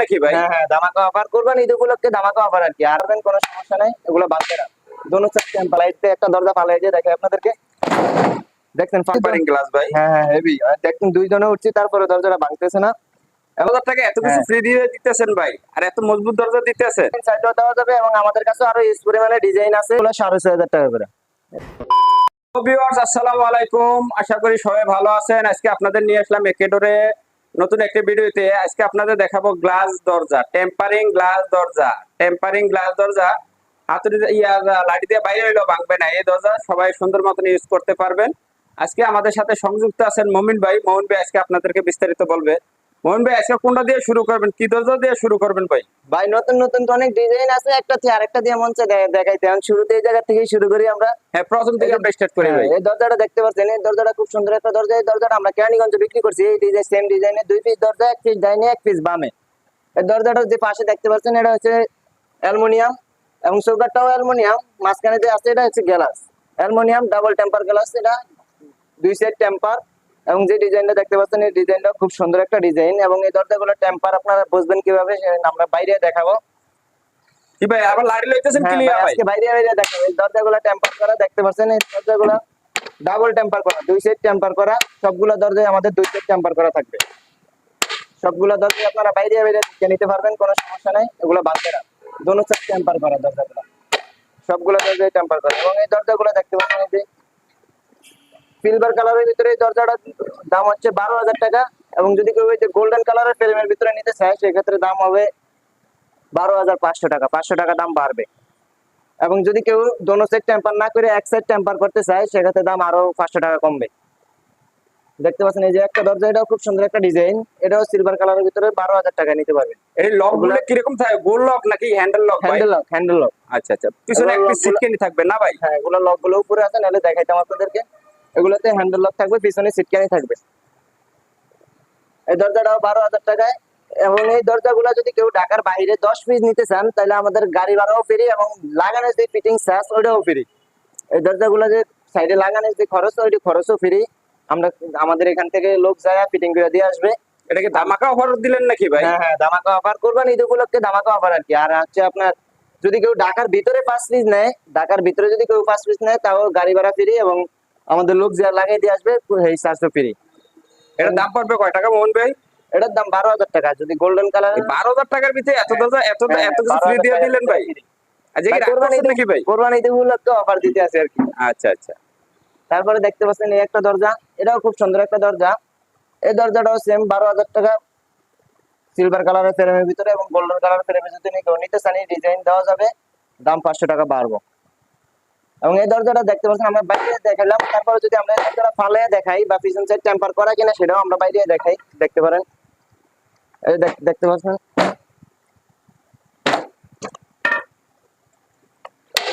নাকি ভাই? হ্যাঁ হ্যাঁ ধামাকা অফার করবেন ঈদ উপলক্ষে ধামাকা অফার আর কি। আর করবেন কোনো সমস্যা নাই এগুলো বাদ দেন। দোনো সাইড টেম্পাল লাইটে একটা দরজা ফালাই দিয়ে দেখে আপনাদেরকে। দেখছেন টেম্পারিং গ্লাস ভাই? হ্যাঁ হ্যাঁ হেভি দেখছেন দুইজনে উঠছি তারপরে দরজাটা ভাঙতেছে না। হাজার টাকা এত কিছু হ্যাঁ। ফ্রি দিয়ে দিতেছেন ভাই আর এত মজবুত দরজা দিতেছেন। সাইডও দেওয়া যাবে এবং আমাদের কাছে আরও ইউজ পরিমাণে ডিজাইন আছে এগুলো সাড়ে ছয় হাজার টাকা করে। ভিউয়ার্স আসসালামু আলাইকুম। আশা করি সবাই ভালো আছেন। আজকে আপনাদের নিয়ে আসলাম একেডোরে নতুন একটা ভিডিওতে আজকে আপনাদের দেখাবো গ্লাস দরজা টেম্পারিং গ্লাস দরজা টেম্পারিং গ্লাস দরজা। হাতুড়ি ইয়া, লাঠি দিয়ে বাইরে হইলেও ভাঙবে না। এই দরজা সবাই সুন্দর মতন ইউজ করতে পারবেন। আজকে আমাদের সাথে সংযুক্ত আছেন মমিন ভাই। মমিন ভাই আজকে আপনাদেরকে বিস্তারিত বলবে। মমিন ভাই আজকে কোনটা দিয়ে শুরু করবেন? কি দরজা দিয়ে শুরু করবেন ভাই? ভাই নতুন নতুন তো অনেক ডিজাইন আছে একটা থেকে আরেকটা দিয়ে মন চায় দে- দেখাইতে। শুরুতে এই জায়গা থেকেই শুরু করি আমরা। হ্যাঁ প্রথম থেকে আমরা স্টার্ট করি ভাই। হ্যাঁ, এই দরজাটা দেখতে পাচ্ছেন এই দরজাটা খুব সুন্দর একটা দরজা। এই দরজাটা আমরা কেরানীগঞ্জে বিক্রি করছি। এই ডিজাইন সেম দুই পিস দরজা এক পিস ডাইনে এক পিস বামে। এই দরজাটার যে পাশে দেখতে পাচ্ছেন এটা হচ্ছে অ্যালুমিনিয়াম এবং চৌকাটটাও অ্যালুমিনিয়াম। মাঝখানে যে আছে এটা হচ্ছে glass. Aluminium double temper glass এটা দুই সেট টেম্পার এবং যে ডিজাইনটা দেখতে পাচ্ছেন এই ডিজাইনটা খুব সুন্দর একটা ডিজাইন এবং এই দরজাগুলো টেম্পার আপনারা বুঝবেন কীভাবে আমরা বাইরে দেখাবো। কি ভাই আবার লাড়ি লইতেছেন হ্যাঁ, ভাই, আজকে বাইরে বাইরে এই দরজাগুলো টেম্পার করা দেখতে পাচ্ছেন এই দরজাগুলো ডাবল টেম্পার করা দুই সেট টেম্পার করা সবগুলো দরজায় আমাদের দুই সেট টেম্পার করা থাকবে। সবগুলো দরজায় আপনারা বাইরে বাইরে দেখে নিতে পারবেন কোনো সমস্যা নাই এগুলো বাদ দেন। দোনো সেট টেম্পার করা দরজাগুলো। সবগুলো দরজায় টেম্পার করা। এবং এই দরজাগুলো দেখতে পাচ্ছেন এই যে সিলভার কালারের ভিতরে এই দরজাটার দাম হচ্ছে বারো হাজার টাকা এবং যদি কেউ যে গোল্ডেন কালারের ফ্রেমের ভিতরে নিতে চায় সেক্ষেত্রে দাম হবে বারো হাজার পাঁচশো টাকা। পাঁচশো টাকা দাম বাড়বে। এবং যদি কেউ দোনো সেট টেম্পার না করে এক সেট টেম্পার করতে চায় সেক্ষেত্রে দাম আরও পাঁচশো টাকা কমবে। দেখতে পাচ্ছেন এই যে একটা দরজা এটাও খুব সুন্দর একটা ডিজাইন এটাও সিলভার কালারের ভিতরে বারো হাজার টাকা নিতে পারবেন। এই লকগুলো কীরকম থাকে? গোল লক নাকি handle lock handle lock handle lock আচ্ছা আচ্ছা। পিছনে একটা সিটকেনি থাকবে না ভাই? হ্যাঁ এগুলো লকগুলো উপরে আছে নাহলে দেখাইতাম আপনাদেরকে। এগুলোতে হ্যান্ডেল লক থাকবে পিছনে সিটকানি থাকবে। এই দরজাটাও বারো হাজার টাকায়। এবং এই দরজাগুলো যদি কেউ ঢাকার বাইরে দশ পিস নিতে চান তাহলে আমাদের গাড়ি ভাড়াও ফ্রি এবং লাগানোর যে ফিটিং চার্জ ওইটাও ফ্রি এই দরজাগুলো যে সাইডে লাগানোর যে খরচ ওইটি খরচও ফ্রি আমরা আমাদের এখান থেকে লোক যায় ফিটিং করে দিয়ে আসবে এটাকে ধামাকা অফার দিলেন নাকি ভাই? হ্যাঁ হ্যাঁ ধামাকা অফার করবেন ঈদ উপলক্ষে ধামাকা অফার আর কি। আর হচ্ছে আপনার যদি কেউ ঢাকার ভিতরে পাঁচ পিস নেয় ঢাকার ভিতরে যদি কেউ পাঁচ পিস নেয় তাও গাড়ি ভাড়া ফ্রি এবং আমাদের লোক যা লাগিয়ে দিয়ে আসবে এই চার্জও ফ্রি এটার দাম পড়বে কয় টাকা মোহন ভাই? এটার দাম বারো হাজার টাকা যদি গোল্ডেন কালার বারো হাজার টাকার ভিতরে এত দরজা এত এত কিছু ফ্রি দিয়ে দিলেন ভাই? কি। আচ্ছা আচ্ছা। তারপরে দেখতে পাচ্ছেন এই একটা দরজা। এটাও খুব সুন্দর একটা দরজা। এই দরজাটাও সেম বারো হাজার টাকা। সিলভার কালারের ফ্রেমের ভিতরে এবং গোল্ডেন কালারের ফ্রেমের যদি কেউ নিতে চান ডিজাইন দেওয়া যাবে। দাম পাঁচশো টাকা বাড়বো। এবং এই দরজাটা দেখতে পাচ্ছেন আমরা বাইরে দেখালাম তারপরে যদি আমরা দরজাটা ফালে দেখাই বা পিছন সাইড টেম্পার করা কিনা সেটাও আমরা বাইরে দেখাই। দেখতে পারেন। এই দেখতে পাচ্ছেন?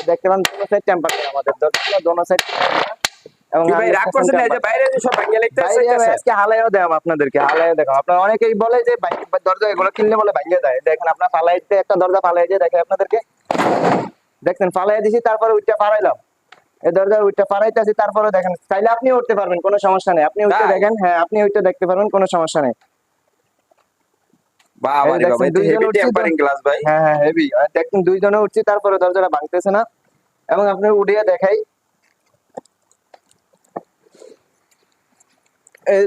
দেখতে পান দোনো সাইড টেম্পার করা আমাদের দরজা দোনো সাইড এবং ভাই রাগ করছেন এই যে বাইরে যে সব ভাঙিয়ে লিখতে আছে আজকে হালাইও দেখাম আপনাদেরকে হালাইও দেখাম আপনারা অনেকেই বলে যে দরজা এগুলো কিনলে বলে ভাঙিয়ে দেয়। দেখেন আপনার ফালাইতে একটা দরজা ফালাই দিয়ে দেখে আপনাদেরকে। দেখছেন ফালাই দিছি তারপরে উইটটা ফারাইলাম এই দরজা উইটটা ফারাইতেছি তারপরে দেখেন চাইলে আপনি উঠতে পারবেন কোনো সমস্যা নেই। আপনি উঠতে দেখেন হ্যাঁ আপনি দেখতে পারবেন কোনো সমস্যা নেই। ভাই হ্যাঁ হ্যাঁ দেখুন দুইজনে উঠছি তারপরে দরজাটা ভাঙতেছে না। এবং আপনি উঠিয়ে দেখাই।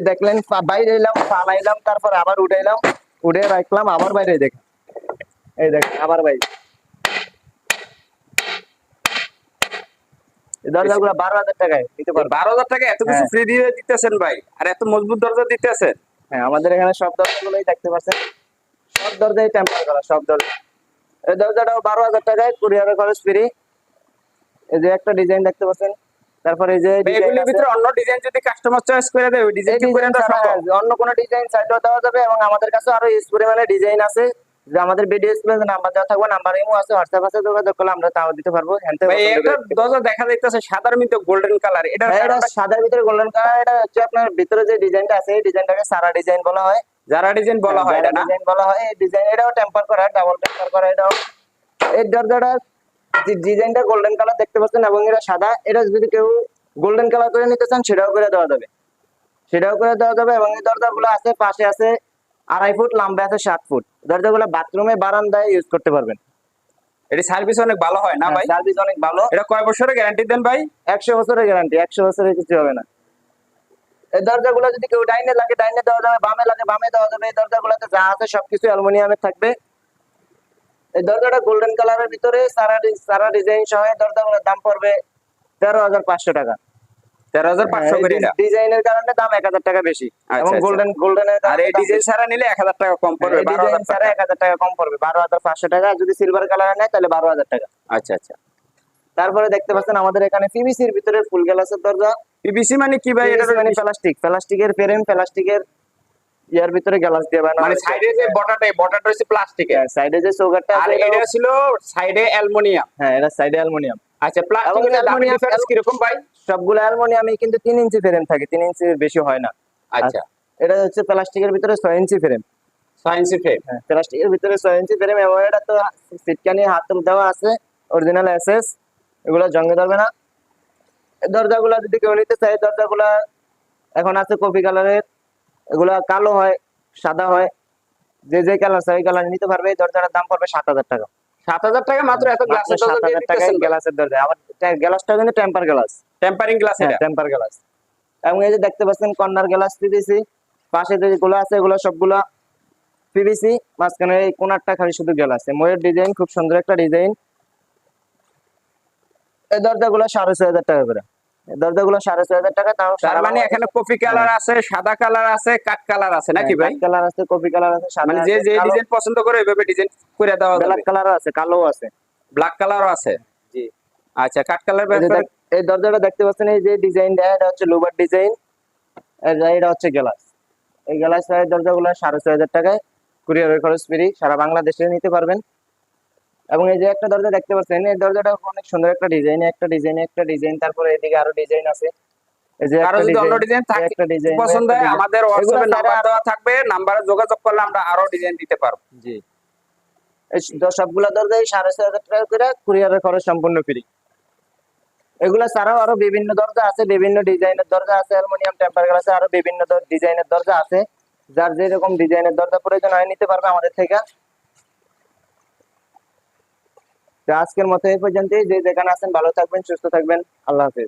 দেখলেন বাইরে এলাম পালাইলাম তারপর আবার উঠাইলাম উঠে রাখলাম আবার বাইরে দেখ এই দেখ আবার বাইরে। দরজাগুলো বারো হাজার টাকায় দিতে পারব। বারো হাজার টাকা এত কিছু হ্যাঁ। ফ্রি দিয়ে দিতেছেন ভাই। আর এত মজবুত দরজা দিতেছেন। হ্যাঁ আমাদের এখানে সব দরজাগুলোই দেখতে পাচ্ছেন। সব দরজাই টেম্পার করা সব দরজা। এই দরজাটাও বারো হাজার টাকায় কুরিয়ারের খরচ ফ্রি এই যে একটা ডিজাইন দেখতে পাচ্ছেন। তারপরে এই যে এগুলির ভিতরে অন্য ডিজাইন যদি কাস্টমার চয়েস করে দেয় ওই ডিজাইন অন্য কোনো ডিজাইন সাইডও দেওয়া যাবে এবং আমাদের কাছে আরও ইউজ পরিমাণে ডিজাইন আছে। যে আমাদের ভিডিও স্ক্রিনে নাম্বার দেওয়া থাকবে নাম্বার ইমো আছে হোয়াটসঅ্যাপ আছে যোগাযোগ করলে আমরা তাও দিতে পারব হ্যান্ড ভাই একটা দরজা দেখা যাইতেছে সাদার মধ্যে গোল্ডেন কালার এটা এটা সাদার ভিতরে গোল্ডেন কালার এটা হচ্ছে আপনার ভিতরে যে ডিজাইনটা আছে এই ডিজাইনটাকে সারা ডিজাইন বলা হয়। যারা ডিজাইন বলা হয় এটা না? ডিজাইন বলা হয় এই ডিজাইন এটাও টেম্পার করা ডাবল টেম্পার করা এটাও। এই দরজাটা যে ডিজাইনটা গোল্ডেন কালার দেখতে পাচ্ছেন এবং এটা সাদা এটা যদি কেউ গোল্ডেন কালার করে নিতে চান সেটাও করে দেওয়া যাবে। সেটাও করে দেওয়া যাবে এবং এই দরজাগুলো আছে পাশে আছে আড়াই ফুট লম্বা আছে সাত ফুট। দরজাগুলো বাথরুমে বারান্দায় ইউজ করতে পারবেন। এটি সার্ভিস অনেক ভালো হয় না ভাই? সার্ভিস অনেক ভালো। এটা কয় বছরের গ্যারান্টি দেন ভাই? একশো বছরের গ্যারান্টি একশো বছরের কিছু হবে না। এই দরজাগুলো যদি কেউ ডাইনে লাগে ডাইনে দেওয়া যাবে বামে লাগে বামে দেওয়া যাবে এই দরজাগুলোতে যা আছে সবকিছু অ্যালুমিনিয়ামের থাকবে। এই দরজাটা গোল্ডেন কালারের ভিতরে সারা সারা ডিজাইন সহ দরজাগুলোর দাম পড়বে তেরো হাজার পাঁচশো টাকা। তেরো হাজার পাঁচশো করে ডিজাইনের কারণে দাম এক হাজার টাকা বেশি। এবং। গোল্ডেন আর এই ডিজাইন ছাড়া নিলে এক হাজার টাকা কম পড়বে বারো হাজার ছাড়া এক হাজার টাকা কম পড়বে বারো হাজার পাঁচশো টাকা। যদি সিলভার কালার নেয় তাহলে বারো হাজার টাকা। আচ্ছা আচ্ছা। তারপরে দেখতে পাচ্ছেন আমাদের এখানে পিভিসির ভিতরে ফুল গ্লাসের দরজা। পিবিসি মানে কি ভাই? এটা মানে প্লাস্টিক। প্লাস্টিকের ফ্রেম প্লাস্টিকের ইয়ার ভিতরে গ্লাস দিয়ে বানানো মানে সাইডে যে বটাটা বটাটা হচ্ছে প্লাস্টিকের সাইডে যে চৌকাটটা আর এটা ছিল সাইডে অ্যালুমিনিয়াম। হ্যাঁ এটা সাইডে অ্যালুমিনিয়াম। আচ্ছা প্লাস্টিকের দাম aluminium- ডিফারেন্স কীরকম ভাই? সবগুলো অ্যালুমিনিয়ামে কিন্তু তিন ইঞ্চি ফ্রেম থাকে তিন ইঞ্চির বেশি হয় না। আচ্ছা। এটা হচ্ছে প্লাস্টিকের ভিতরে ছয় ইঞ্চি ফ্রেম সায়েন্সি ফ্রেম হ্যাঁ প্লাস্টিকের ভিতরে ছয় ইঞ্চি ফ্রেম এবং এটা তো সিটকানি হাতল দেওয়া আছে অরিজিনাল এসএস এগুলো জঙ্গে ধরবে না। দরজাগুলো যদি কেউ নিতে চায় দরজাগুলা এখন আছে কফি কালারের এগুলা কালো হয় সাদা হয়। যে যে কালার ওই কালার নিতে পারবে এই দরজাটার দাম পড়বে সাত হাজার টাকা। সাত হাজার টাকা মাত্র এত গ্লাসের সাত হাজার টাকায় গ্লাসের দরজা আবার গ্লাসটা কিন্তু টেম্পার গ্লাস টেম্পারিং গ্লাস এটা। টেম্পার গ্লাস এবং এই যে দেখতে পাচ্ছেন কর্নার গ্লাস পাশে যেগুলো আছে এগুলো সবগুলা পিভিসি মাঝখানে এই কোনারটা খালি শুধু গ্লাস ময়ের ডিজাইন খুব সুন্দর একটা ডিজাইন এই দরজাগুলো সাড়ে ছয় হাজার টাকা করে। দরজাগুলো সাড়ে ছয় হাজার টাকা তাও তার মানে এখানে কফি কালার আছে সাদা কালার আছে কাট কালার আছে নাকি ভাই? কালার আছে কালার আছে সাদা মানে যে যে ডিজাইন পছন্দ করে ওইভাবে ডিজাইন করে দেওয়া ব্ল্যাক কালারও আছে কালো আছে। ব্ল্যাক কালারও আছে? জি। আচ্ছা কাট কালার এই দরজাটা দেখতে পাচ্ছেন এই যে ডিজাইনটা এটা হচ্ছে লোবার ডিজাইন এটা হচ্ছে গ্লাস এই গ্লাস দরজাগুলো সাড়ে ছয় হাজার টাকায় কুরিয়ারের খরচ ফ্রি সারা বাংলাদেশে নিতে পারবেন। এবং এই যে একটা দরজা দেখতে পাচ্ছেন এই দরজাটা অনেক সুন্দর একটা ডিজাইন একটা ডিজাইন একটা ডিজাইন তারপরে এদিকে আরও ডিজাইন আছে। এই যে কারও একটা যদি অন্য ডিজাইন ডিজাইন থাকে একটা ডিজাইন পছন্দ হয় আমাদের হোয়াটসঅ্যাপে নাম্বার দেওয়া থাকবে নাম্বারে যোগাযোগ করলে আমরা আরও ডিজাইন দিতে পারব। জি। সবগুলা দরজাই সাড়ে ছয় হাজার টাকা করে কুরিয়ারের খরচ সম্পূর্ণ ফ্রি এগুলা ছাড়াও আরও বিভিন্ন দরজা আছে বিভিন্ন ডিজাইনের দরজা আছে অ্যালুমিনিয়াম টেম্পার গ্লাসে আরও বিভিন্ন ডিজাইনের দরজা আছে। যার যেরকম ডিজাইনের দরজা প্রয়োজন হয় নিতে পারবে আমাদের থেকে। আজকের মতো এই পর্যন্তই। যে যেখানে আছেন ভালো থাকবেন সুস্থ থাকবেন। আল্লাহ হাফেজ।